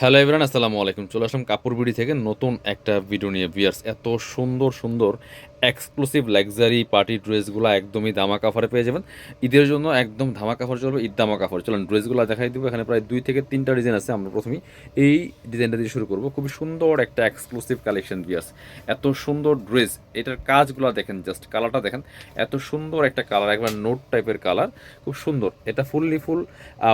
Hello everyone আসসালামু আলাইকুম। চলে আসলাম কাপড় বিড়ি থেকে নতুন একটা ভিডিও নিয়ে। ভিয়ার্স এত সুন্দর সুন্দর এক্সক্লুসিভ লাক্সারি পার্টি ড্রেসগুলো একদমই দামা কাফারে পেয়ে যাবেন ঈদের জন্য একদম ধামা কাপড় চলবে ঈদ দামা কাফার চলেন ড্রেসগুলো দেখাই দেবো এখানে প্রায় দুই থেকে তিনটা ডিজাইন আছে আমরা প্রথমেই এই ডিজাইনটা দিয়ে শুরু করব খুবই সুন্দর একটা এক্সক্লুসিভ কালেকশন বিয়ার্স এত সুন্দর ড্রেস এটার কাজগুলো দেখেন জাস্ট কালারটা দেখেন এত সুন্দর একটা কালার একবার নোট টাইপের কালার খুব সুন্দর এটা ফুললি ফুল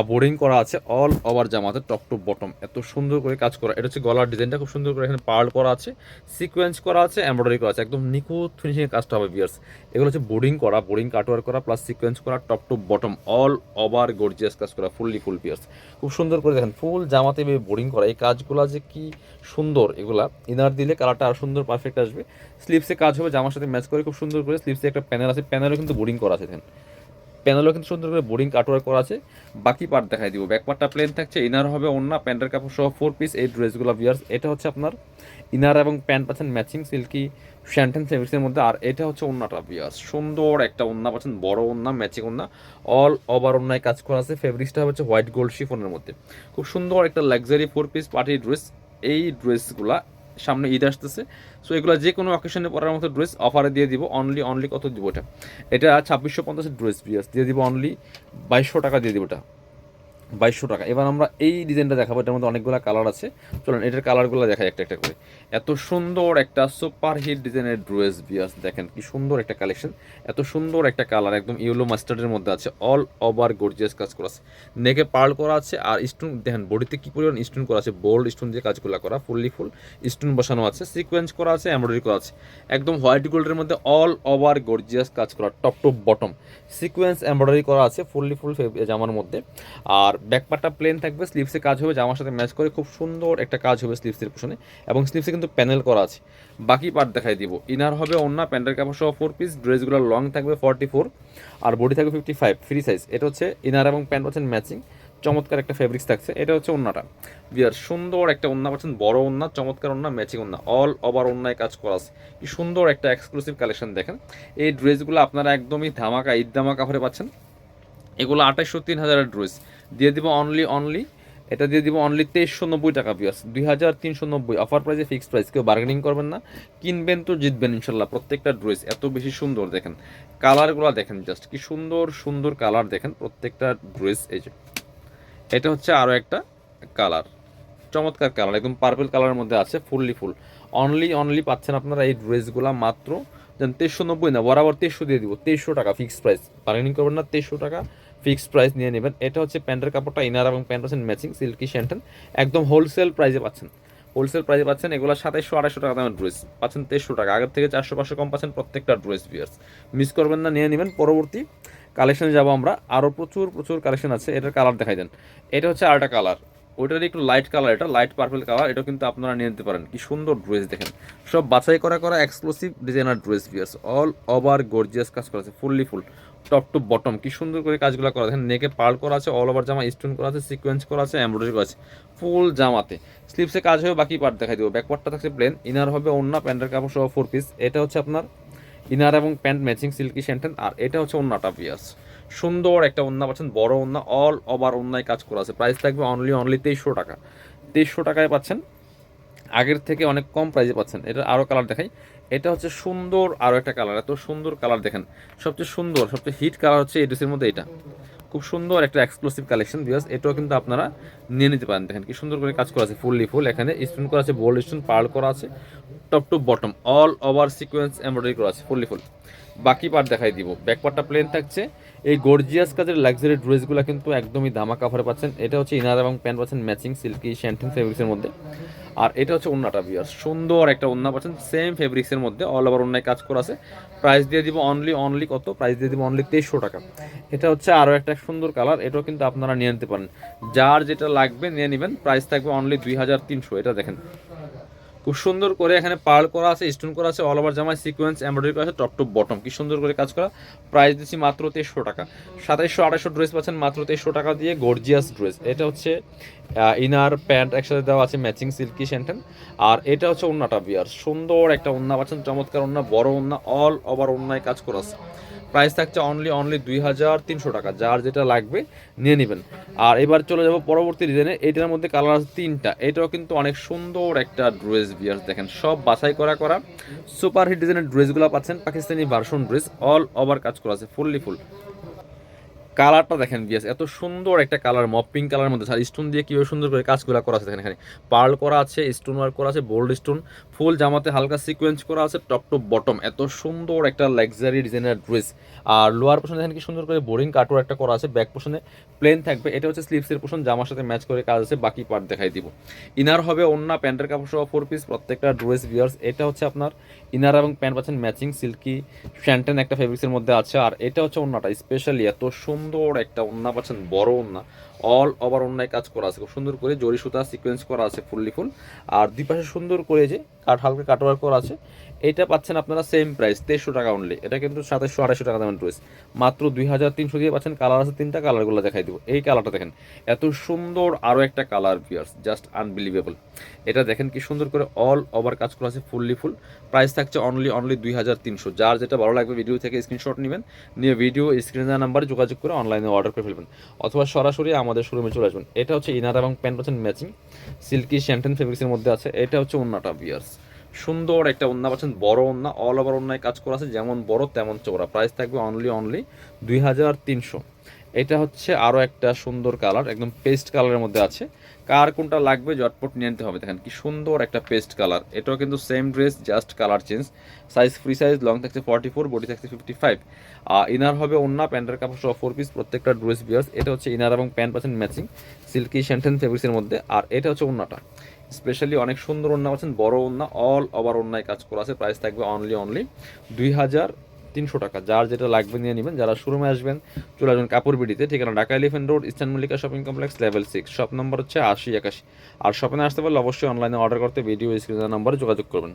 বোর্ডিং করা আছে অল ওভার জামাতে টপ টু বটম এত সুন্দর করে কাজ করা এটা হচ্ছে গলার ডিজাইনটা খুব সুন্দর করে এখানে পার্ল করা আছে সিকোয়েন্স করা আছে এমব্রয়ডারি করা আছে একদম নিখুঁত ফিনিশিংয়ের কাজটা হবে বিয়ার্স এগুলো হচ্ছে বোর্ডিং করা বোর্ডিং কাটওয়ার করা প্লাস সিকোয়েন্স করা top to bottom all over gorgeous কাজ করা ফুললি ফুল বিয়ার্স খুব সুন্দর করে দেখেন ফুল জামাতে বোর্ডিং করা। এই কাজগুলো যে কি সুন্দর এগুলা ইনার দিলে কালারটা আরও সুন্দর পারফেক্ট আসবে। স্লিপসে কাজ হবে, জামার সাথে ম্যাচ করে খুব সুন্দর করে স্লিপসে একটা প্যানেল আছে প্যানেলও কিন্তু বোর্ডিং করা আছে, দেখেন। প্যানেলও কিন্তু সুন্দর করে বোর্ডিং কাটওয়ার করা আছে। বাকি পার্ট দেখাই দিব। ব্যাক পার্টটা প্লেন থাকছে ইনার হবে অন্য প্যান্টের কাপড় সহ ফোর পিস এই ড্রেসগুলো বিয়ার্স এটা হচ্ছে আপনার ইনার এবং প্যান্ট পাচ্ছেন ম্যাচিং সিল্কি শ্যান্টেন ফেব্রিক্সের মধ্যে। আর এটা হচ্ছে ওন্নাটা বিয়ার্স সুন্দর একটা ওন্না পাচ্ছেন, বড় ওন্না ম্যাচিং ওন্না অল ওভার ওন্নায় কাজ করা আছে। ফেব্রিক্সটা হচ্ছে হোয়াইট গোল্ড শিফনের মধ্যে। খুব সুন্দর একটা luxury four piece party dress এই ড্রেসগুলা সামনে ঈদ আসতেছে। সো এগুলো যে কোনো অকেশনে পরার মতো ড্রেস অফারে দিয়ে দিব অনলি অনলি কত দিব এটা? এটা ছাব্বিশশো পঞ্চাশের ড্রেস বিয়াস দিয়ে দিব অনলি বাইশশো টাকা দিয়ে দিব এটা। বাইশশো টাকা। এবার আমরা এই ডিজাইনটা দেখাবো, এটার মধ্যে অনেকগুলো কালার আছে। চলুন, এটার কালারগুলো দেখাই একটা একটা করে। এত সুন্দর একটা সুপার হিট ডিজাইনের ড্রেস বিয়াস দেখেন কি সুন্দর একটা কালেকশন এত সুন্দর একটা কালার একদম ইয়েলো মাস্টার্ডের মধ্যে আছে। অল ওভার গর্জিয়াস কাজ করা আছে। নেকে পার্ল করা আছে, আর স্টোন দেখেন বডিতে কি পরিমাণ স্টোন করা আছে? বোল্ড স্টোন দিয়ে কাজগুলো করা ফুললি ফুল স্টোন বসানো আছে। সিকোয়েন্স করা আছে এমব্রয়ডারি করা আছে। একদম হোয়াইট গোল্ডের মধ্যে অল ওভার গর্জিয়াস কাজ করা top top bottom sequence embroidery করা আছে ফুললি ফুল জামার মধ্যে। আর ব্যাকপারটা প্লেন থাকবে স্লিপসে কাজ হবে, জামার সাথে ম্যাচ করে খুব সুন্দর একটা কাজ হবে স্লিপসের পোষণে এবং স্লিপসে কিন্তু প্যানেল করা আছে। বাকি পার্ট দেখাই দিব। ইনার হবে অন্য প্যান্টের কাপড় সহ ফোর পিস ড্রেসগুলো লং থাকবে ফর্টি ফোর আর বডি থাকবে ফিফটি ফাইভ ফ্রি সাইজ এটা হচ্ছে ইনার এবং প্যান্ট পাচ্ছেন ম্যাচিং চমৎকার একটা ফেব্রিক্স থাকছে। এটা হচ্ছে অন্যটা বিয়ার সুন্দর একটা ওন্না পাচ্ছেন, বড় ওন্না চমৎকার ওন্না ম্যাচিং ওন্না অল ওভার ওন্নায় কাজ করা আছে। কি সুন্দর একটা এক্সক্লুসিভ কালেকশন দেখেন। এই ড্রেসগুলো আপনারা একদমই ধামাকা, ঈদ ধামাকা ভরে পাচ্ছেন। এগুলো আঠাইশশো তিন হাজারের ড্রেস দিয়ে দিব অনলি অনলি এটা দিয়ে দিব অনলি তেইশশো নব্বই টাকা পিয়াস দুই হাজার তিনশো নব্বই অফার প্রাইসে ফিক্সড প্রাইস কেউ বার্গেনিং করবেন না। কিনবেন তো জিতবেন ইনশাল্লাহ, প্রত্যেকটা ড্রেস এত বেশি সুন্দর দেখেন। কালারগুলো দেখেন জাস্ট কি সুন্দর সুন্দর কালার দেখেন প্রত্যেকটা ড্রেস এই যে। এটা হচ্ছে আরও একটা কালার, চমৎকার কালার, একদম পার্পল কালারের মধ্যে আছে ফুললি ফুল অনলি অনলি পাচ্ছেন আপনারা এই ড্রেসগুলো মাত্র, যেন তেইশশো নব্বই না, বরাবর তেইশশো দিয়ে দিব, তেইশশো টাকা ফিক্সড প্রাইস বার্গেনিং করবেন না, তেইশশো টাকা। ফিক্সড প্রাইস নিয়ে নেবেন। এটা হচ্ছে প্যান্টের কাপড়টা, ইনার এবং প্যান্ট পাচ্ছেন ম্যাচিং সিল্কি শ্যান্টেন একদম হোলসেল প্রাইসে পাচ্ছেন। হোলসেল প্রাইসে পাচ্ছেন এগুলো সাতাইশশো, আড়াইশো টাকা দামের ড্রেস। পাচ্ছেন তেইশশো টাকা। আগের থেকে চারশো, পাঁচশো কম পাচ্ছেন প্রত্যেকটা ড্রেস বিয়ার্স মিস করবেন না, নিয়ে নেবেন। পরবর্তী কালেকশনে যাব আমরা। আরও প্রচুর প্রচুর কালেকশন আছে। এটার কালার দেখাই দেন। এটা হচ্ছে আরেকটা কালার ওইটার একটু লাইট কালার এটা লাইট পার্পল কালার এটা কিন্তু আপনারা নিয়ে নিতে পারেন। কি সুন্দর ড্রেস দেখেন। সব বাছাই করা করা এক্সক্লুসিভ ডিজাইনার ড্রেস বিয়ার্স অল ওভার গর্জিয়াস কাজ করা আছে fully full top to bottom কি সুন্দর করে কাজগুলো করা দেখেন নেকে পার্ল করা আছে অল ওভার জামা স্টোন করা আছে সিকোয়েন্স করা আছে এমব্রয়ডারি করা আছে ফুল জামাতে। স্লিপসে কাজ হবে বাকি পার্ট দেখাই দেবো। ব্যাক পার্টটা থাকছে প্লেন ইনার হবে অন্য প্যান্টের কাপড় সহ ফোর পিস এটা হচ্ছে আপনার ইনার এবং প্যান্ট ম্যাচিং সিল্কি শ্যান্টেন আর এটা হচ্ছে অন্যটা পিয়াস সুন্দর একটা ওন্না পাচ্ছেন, বড় ওন্না অল ওভার ওন্নায় কাজ করা আছে। প্রাইস থাকবে অনলি অনলি তেইশশো টাকা। তেইশশো টাকায় পাচ্ছেন, আগের থেকে অনেক কম প্রাইসে পাচ্ছেন। এটা আরও কালার দেখাই। এটা হচ্ছে সুন্দর আরও একটা কালার এত সুন্দর কালার দেখেন। সবচেয়ে সুন্দর, সবচেয়ে হিট কালার হচ্ছে এই ড্রেসের মধ্যে এটা। খুব সুন্দর একটা এক্সক্লুসিভ কালেকশন বিকজ এটাও কিন্তু আপনারা নিয়ে নিতে পারেন। দেখেন কি সুন্দর করে কাজ করা আছে, ফুললি ফুল। এখানে স্টোন করা আছে বোল্ড স্টোন পার্ল করা আছে top to bottom all over sequence embroidery করা আছে, ফুললি ফুল। বাকি পার্ট দেখাই দিব। ব্যাক পার্টটা প্লেন থাকছে। এই গর্জিয়াস কাজের লাক্সারি ড্রেসগুলো কিন্তু একদমই দামা কাভারে পাচ্ছেন। এটা হচ্ছে ইনার এবং প্যান্ট পাচ্ছেন ম্যাচিং সিল্কি শ্যান্টিন ফেব্রিক্সের মধ্যে। আর এটা হচ্ছে ওন্নাটা বিয়ার সুন্দর একটা ওন্না পাচ্ছেন সেম ফেব্রিক্সের মধ্যে অল ওভার ওন্নায় কাজ করা আছে। প্রাইস দিয়ে দিব অনলি অনলি কত? প্রাইস দিয়ে দিব অনলি তেইশশো টাকা। এটা হচ্ছে আরও একটা সুন্দর কালার এটাও কিন্তু আপনারা নিয়ে নিতে পারেন। যার যেটা লাগবে নিয়ে নেবেন প্রাইস থাকবে অনলি দুই হাজার তিনশো, এটা দেখেন। খুব সুন্দর করে এখানে পার্ল করা আছে, স্টোন করা আছে অল ওভার জামায় সিকোয়েন্স এমব্রয়ডারি করা আছে টপ টু বটম কি সুন্দর করে কাজ করা। প্রাইস দিচ্ছি মাত্র তেইশশো টাকা। সাতাইশশো, আড়াইশো ড্রেস পাচ্ছেন মাত্র তেইশশো টাকা দিয়ে গর্জিয়াস ড্রেস এটা হচ্ছে ইনার প্যান্ট একসাথে দেওয়া আছে ম্যাচিং সিল্কি শ্যান্টেন আর এটা হচ্ছে ওন্নাটা বিয়ার সুন্দর একটা ওন্না পাচ্ছেন, চমৎকার ওন্না, বড় ওন্না অল ওভার ওন্নায় কাজ করা আছে। প্রাইস থাকছে অনলি অনলি দুই হাজার তিনশো টাকা। যার যেটা লাগবে, নিয়ে নেবেন। আর এবার চলে যাব পরবর্তী ডিজাইনে এটার মধ্যে কালার আছে তিনটা। এটাও কিন্তু অনেক সুন্দর একটা ড্রেস বিয়ার্স দেখেন। সব বাছাই করা করা। সুপার হিট ডিজাইনের ড্রেসগুলো পাচ্ছেন। Pakistani version dress all over কাজ করা আছে ফুললি ফুল কালারটা দেখেন বিয়াস এত সুন্দর একটা কালার মপ পিঙ্ক কালারের মধ্যে। আর স্টোন দিয়ে কীভাবে সুন্দর করে কাজগুলো করা আছে, দেখেন এখানে। পার্ল করা আছে স্টোন ওয়ার্ক করা আছে বোল্ড স্টোন ফুল জামাতে হালকা সিকোয়েন্স করা আছে টপ টু বটম এত সুন্দর একটা লাক্সারি ডিজাইনের ড্রেস আর লোয়ার পোশনে দেখেন কি সুন্দর করে বোরিং কাটওয়ার একটা করা আছে ব্যাক পোশনে প্লেন থাকবে। এটা হচ্ছে স্লিভসের পোশন জামার সাথে ম্যাচ করে কাজ আছে, বাকি পার্ট দেখাই দিব। ইনার হবে অন্য প্যান্টের কাপড় সহ ফোর পিস প্রত্যেকটা ড্রেস বিয়ার্স এটা হচ্ছে আপনার ইনার এবং প্যান্ট পাচ্ছেন ম্যাচিং সিল্কি শ্যান্টেন একটা ফেব্রিক্সের মধ্যে আছে। আর এটা হচ্ছে অন্যটা স্পেশালি এত সুন্দর একটা ওন্না পাচ্ছেন বড় ওন্না অল ওভার অন্যায় কাজ করা আছে। খুব সুন্দর করে জরি সুতা সিকোয়েন্স করা আছে ফুললি ফুল। আর দুই পাশে সুন্দর করে যে কাঠ, হালকা কাটওয়ার করা আছে। এটা পাচ্ছেন আপনারা সেম প্রাইস তেইশশো টাকা অনলি এটা কিন্তু সাতাশশো আড়াইশো টাকা দামের ড্রেস মাত্র দুই হাজার তিনশো দিয়ে পাচ্ছেন কালার আছে তিনটা কালারগুলো দেখাই দিব। এই কালারটা দেখেন, এত সুন্দর আরও একটা কালার পিয়ার্স জাস্ট আনবিলিভেবল এটা দেখেন কি সুন্দর করে অল ওভার কাজ করা আছে ফুললি ফুল। প্রাইস থাকছে অনলি অনলি দুই হাজার তিনশো। যার যেটা ভালো লাগবে ভিডিও থেকে স্ক্রিনশট নেবেন। নিয়ে ভিডিও স্ক্রিনে নাম্বারে যোগাযোগ করে অনলাইনে অর্ডার করে ফেলবেন। অথবা সরাসরি আমাদের শোরুমে চলে আসবেন। এটা হচ্ছে ইনার এবং প্যান্ট পাচ্ছেন ম্যাচিং সিল্কি শ্যান্টেন ফেব্রিক্সের মধ্যে আছে। এটা হচ্ছে অন্যটা বিয়ার্স সুন্দর একটা ওন্না পাচ্ছেন, বড় ওন্না অল ওভার ওন্নায় কাজ করা আছে, যেমন বড় তেমন চৌড়া প্রাইস থাকবে অনলি অনলি দুই হাজার তিনশো। এটা হচ্ছে আরও একটা সুন্দর কালার, একদম পেস্ট কালারের মধ্যে আছে। কার কোনটা লাগবে জটপট নিয়ে নিতে হবে। দেখেন, কি সুন্দর একটা পেস্ট কালার। এটাও কিন্তু same dress just colour change size free size long থাকছে ফর্টি ফোর বডি থাকছে ফিফটি ফাইভ আর ইনার হবে অন্য প্যান্টের কাপড় সহ ফোর পিস প্রত্যেকটা ড্রেস বিয়ার্স এটা হচ্ছে ইনার এবং প্যান্ট পাচ্ছেন ম্যাচিং সিল্কি শ্যান্টেন ফেব্রিক্সের মধ্যে। আর এটা হচ্ছে অন্যটা স্পেশালি অনেক সুন্দর ওন্না পাচ্ছেন, বড় ওন্না অল ওভার অন্যায় কাজ করা আছে। প্রাইস থাকবে অনলি অনলি দুই হাজার তিনশো টাকা। যার যেটা লাগবে নিয়ে নেবেন, যারা শোরুমে আসবেন, চলে আসবেন কাপড় বিডিতে ঠিকানা Dhaka elephant road eastern Mallika shopping complex level six shop number হচ্ছে আশি একাশি। আর শপিংয়ে আসতে পারলে অবশ্যই অনলাইনে অর্ডার করতে ভিডিও স্ক্রিনের নম্বরে যোগাযোগ করবেন।